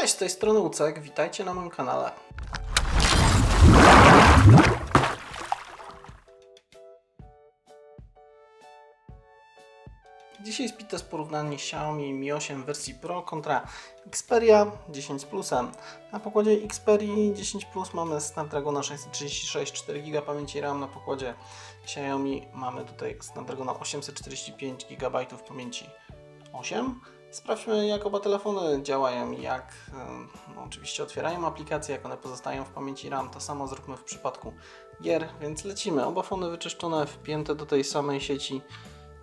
Cześć, z tej strony Ucek, witajcie na moim kanale. Dzisiaj spite z porównanie Xiaomi Mi 8 wersji Pro kontra Xperia 10 z Plusem. Na pokładzie Xperia 10 Plus mamy Snapdragona 636 4 GB pamięci RAM, na pokładzie Xiaomi mamy tutaj Snapdragona 845 GB pamięci 8. Sprawdźmy jak oba telefony działają i jak no, oczywiście otwierają aplikacje, jak one pozostają w pamięci RAM. To samo zróbmy w przypadku gier, więc lecimy. Oba fony wyczyszczone, wpięte do tej samej sieci,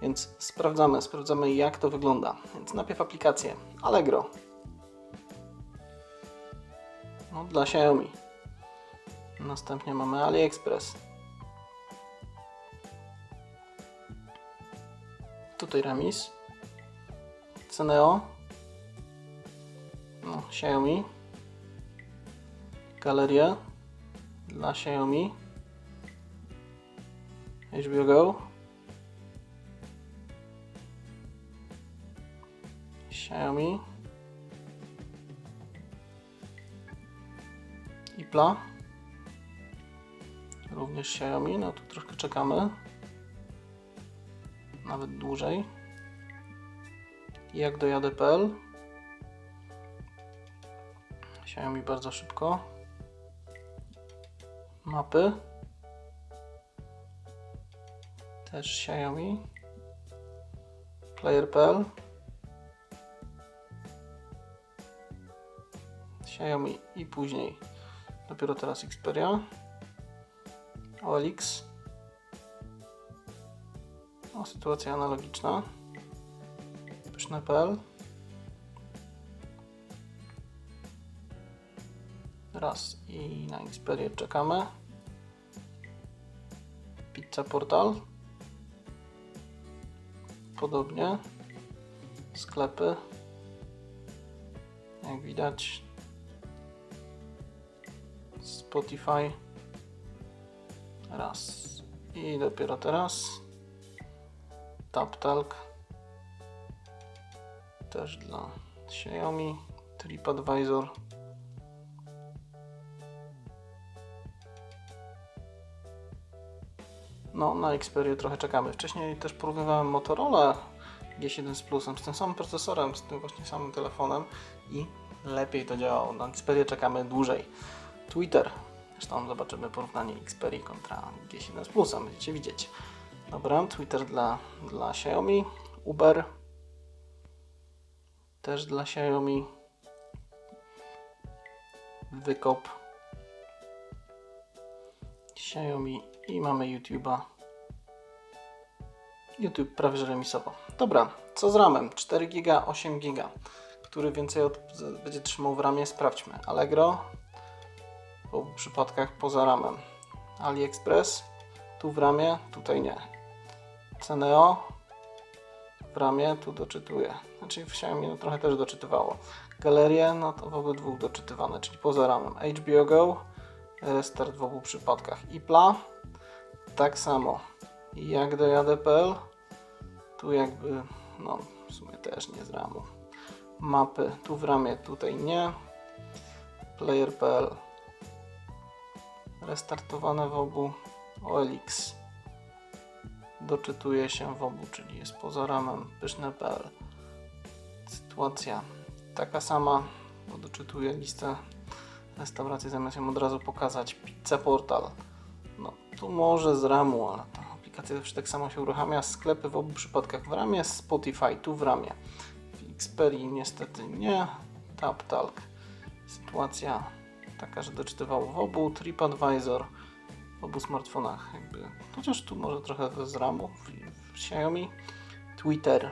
więc sprawdzamy, sprawdzamy jak to wygląda. Więc najpierw aplikację Allegro. No, dla Xiaomi. Następnie mamy AliExpress. Tutaj remis. Ceneo. No, Xiaomi. Galeria dla Xiaomi. HBO Go. Xiaomi. Ipla. Również Xiaomi. No tu troszkę czekamy. Nawet dłużej jak dojadę.pl Xiaomi bardzo szybko. Mapy. Też Xiaomi player.pl Xiaomi i później. Dopiero teraz Xperia. OLX o, sytuacja analogiczna pyszne.pl Raz i na Xperię czekamy. Pizza Portal. Podobnie. Sklepy. Jak widać. Spotify. Raz. I dopiero teraz. TapTalk też dla Xiaomi TripAdvisor No, na Xperia trochę czekamy. Wcześniej też porównywałem Motorola G7 z Plusem, z tym samym procesorem, z tym właśnie samym telefonem i lepiej to działało. Na Xperia czekamy dłużej. Twitter. Zresztą zobaczymy porównanie Xperia kontra G7 z Plusem, będziecie widzieć. Dobra, Twitter dla, dla Xiaomi, Uber, też dla Xiaomi. Wykop. Xiaomi i mamy YouTube'a. YouTube prawie że remisowo. Dobra, co z RAMem? 4 GB, 8 GB. Który więcej od, będzie trzymał w ramie? Sprawdźmy. Allegro. W obu przypadkach poza ramem. AliExpress. Tu w ramie, tutaj nie. Ceneo w ramie, tu doczytuję. Znaczy w Xiaomi no, trochę też doczytywało. Galerię, no to w obydwu doczytywane, czyli poza ramem. HBO Go, restart w obu przypadkach. IPLA, tak samo. Jak do tu jakby, no w sumie też nie z ramu. Mapy, tu w ramie, tutaj nie. Player.pl, restartowane w obu. OLX doczytuje się w obu, czyli jest poza ramem pyszne.pl. Sytuacja taka sama, bo doczytuję listę restauracji zamiast ją od razu pokazać. Pizza Portal. No tu może z ramu, ale ta aplikacja zawsze tak samo się uruchamia. Sklepy w obu przypadkach w ramie, Spotify tu w ramie. W Xperii niestety nie. TapTalk. Sytuacja taka, że doczytywał w obu. TripAdvisor obu smartfonach jakby, chociaż tu może trochę z ramu. W, w Xiaomi, Twitter,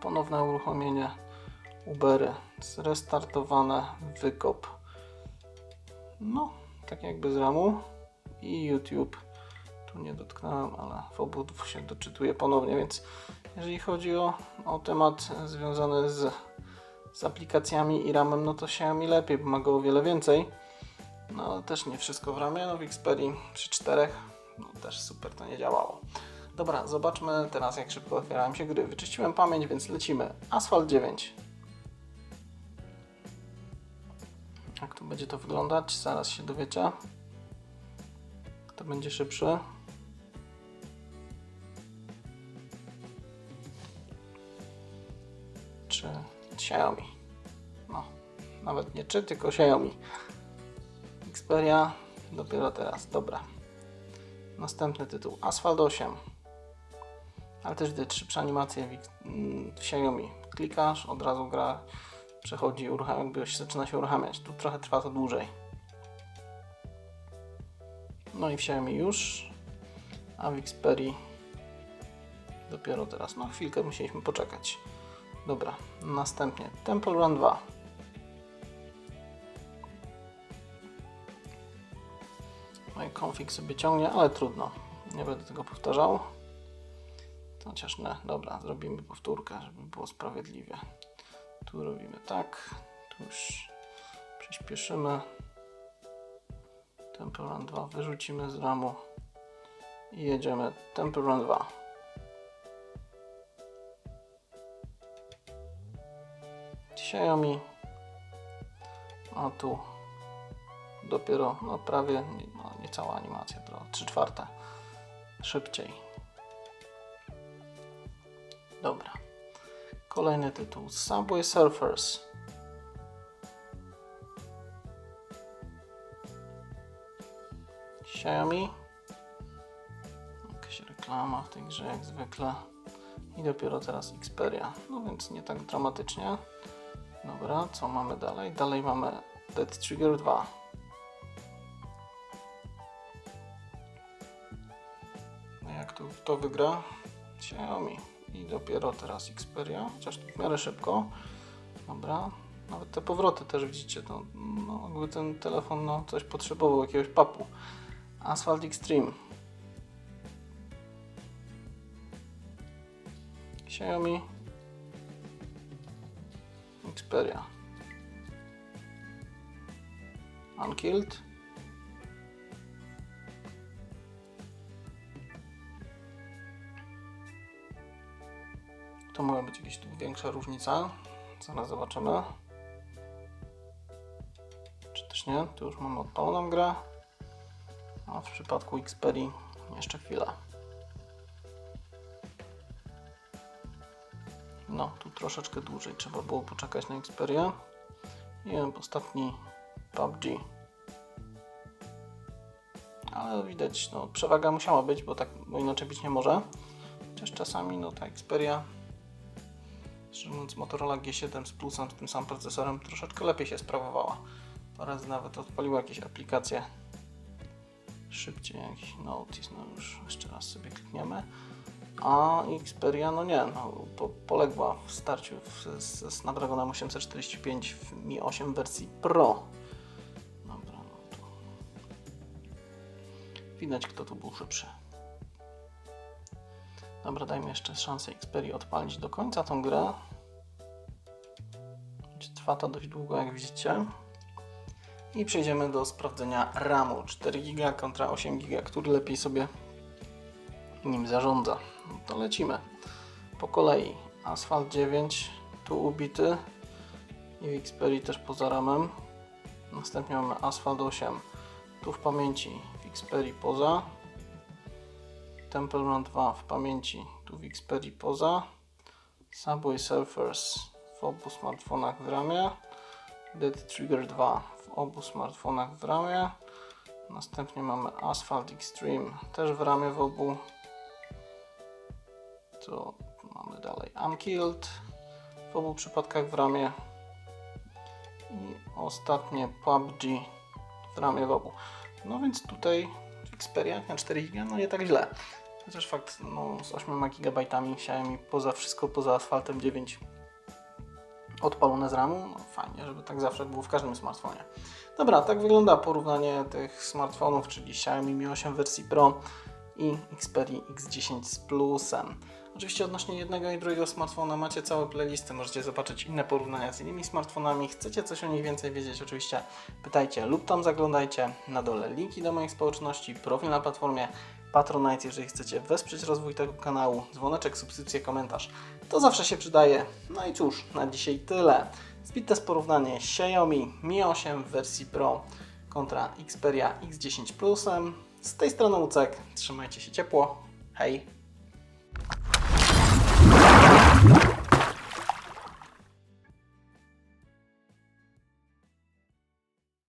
ponowne uruchomienie. Ubery, zrestartowane, wykop, no, tak jakby z ramu. I YouTube, tu nie dotknąłem, ale w obu się doczytuje ponownie, więc jeżeli chodzi o, o temat związany z, z aplikacjami i ramem, no to Xiaomi lepiej, bo ma go o wiele więcej, no ale też nie wszystko w ramię, w Xperii przy czterech no też super to nie działało. Dobra, zobaczmy teraz jak szybko otwierają się gry. Wyczyściłem pamięć, więc lecimy. Asphalt 9. Jak tu będzie to wyglądać? Zaraz się dowiecie. Kto będzie szybszy? Czy Xiaomi? No, nawet nie czy, tylko Xiaomi. Xperia dopiero teraz, dobra. Następny tytuł Asphalt 8. Ale też widać szybsze animacje w, X- mm, w Xiaomi. Klikasz, od razu gra przechodzi, jakby się zaczyna się uruchamiać. Tu trochę trwa to dłużej. No i w Xiaomi już, a w Xperii dopiero teraz. No chwilkę musieliśmy poczekać. Dobra, następnie Temple Run 2. config sobie ciągnie, ale trudno. Nie będę tego powtarzał. Chociaż nie, dobra, zrobimy powtórkę, żeby było sprawiedliwie. Tu robimy tak, tu już przyspieszymy. Temple Run 2 wyrzucimy z ramu i jedziemy Temple Run 2. Xiaomi, a tu dopiero no prawie no, niecała animacja, to 3 czwarte szybciej. Dobra. Kolejny tytuł Subway Surfers. Xiaomi. Jakaś reklama w tej grze jak zwykle. I dopiero teraz Xperia. No więc nie tak dramatycznie. Dobra, co mamy dalej? Dalej mamy Dead Trigger 2. to, to wygra? Xiaomi. I dopiero teraz Xperia, chociaż w miarę szybko. Dobra. Nawet te powroty też widzicie, to, no, jakby ten telefon no, coś potrzebował, jakiegoś papu. Asphalt Extreme. Xiaomi. Xperia. Unkilled. To może być jakaś tu większa różnica. Zaraz zobaczymy. Czy też nie? Tu już mamy odpaloną grę. A w przypadku Xperii jeszcze chwilę. No, tu troszeczkę dłużej trzeba było poczekać na Xperię. I ostatni PUBG. Ale widać, no, przewaga musiała być, bo tak, bo inaczej być nie może. Chociaż czasami, no, ta Xperia Szczerze Motorola G7 z plusem, z tym samym procesorem, troszeczkę lepiej się sprawowała. Parę nawet odpaliła jakieś aplikacje szybciej, jakiś notice, no już jeszcze raz sobie klikniemy. A Xperia, no nie, no, po, poległa w starciu w, z Snapdragonem 845 w Mi 8 wersji Pro. Dobra, no to widać kto tu był szybszy. Dobra, dajmy jeszcze szansę Xperii odpalić do końca tą grę. Trwa to dość długo, jak widzicie. I przejdziemy do sprawdzenia RAMu 4 GB kontra 8 GB, który lepiej sobie nim zarządza. No to lecimy. Po kolei Asphalt 9, tu ubity i w Xperii też poza ramem. Następnie mamy Asphalt 8, tu w pamięci w Xperii poza. Temple Run 2 w pamięci, tu w poza. Subway Surfers w obu smartfonach w ramie. Dead Trigger 2 w obu smartfonach w ramie. Następnie mamy Asphalt Extreme też w ramię w obu. To mamy dalej Unkilled w obu przypadkach w ramię. I ostatnie PUBG w ramię w obu. No więc tutaj Xperia na 4 GB, no nie tak źle. Chociaż fakt, no z 8 GB Xiaomi poza wszystko, poza asfaltem 9 odpalone z ramu, no fajnie, żeby tak zawsze było w każdym smartfonie. Dobra, tak wygląda porównanie tych smartfonów, czyli Xiaomi Mi 8 wersji Pro i Xperia X10 z plusem. Oczywiście odnośnie jednego i drugiego smartfona macie całe playlisty, możecie zobaczyć inne porównania z innymi smartfonami. Chcecie coś o nich więcej wiedzieć, oczywiście pytajcie lub tam zaglądajcie. Na dole linki do moich społeczności, profil na platformie Patronite, jeżeli chcecie wesprzeć rozwój tego kanału, dzwoneczek, subskrypcję, komentarz. To zawsze się przydaje. No i cóż, na dzisiaj tyle. Speed test porównanie Xiaomi Mi 8 w wersji Pro kontra Xperia X10 Plusem. Z tej strony Ucek, trzymajcie się ciepło, hej!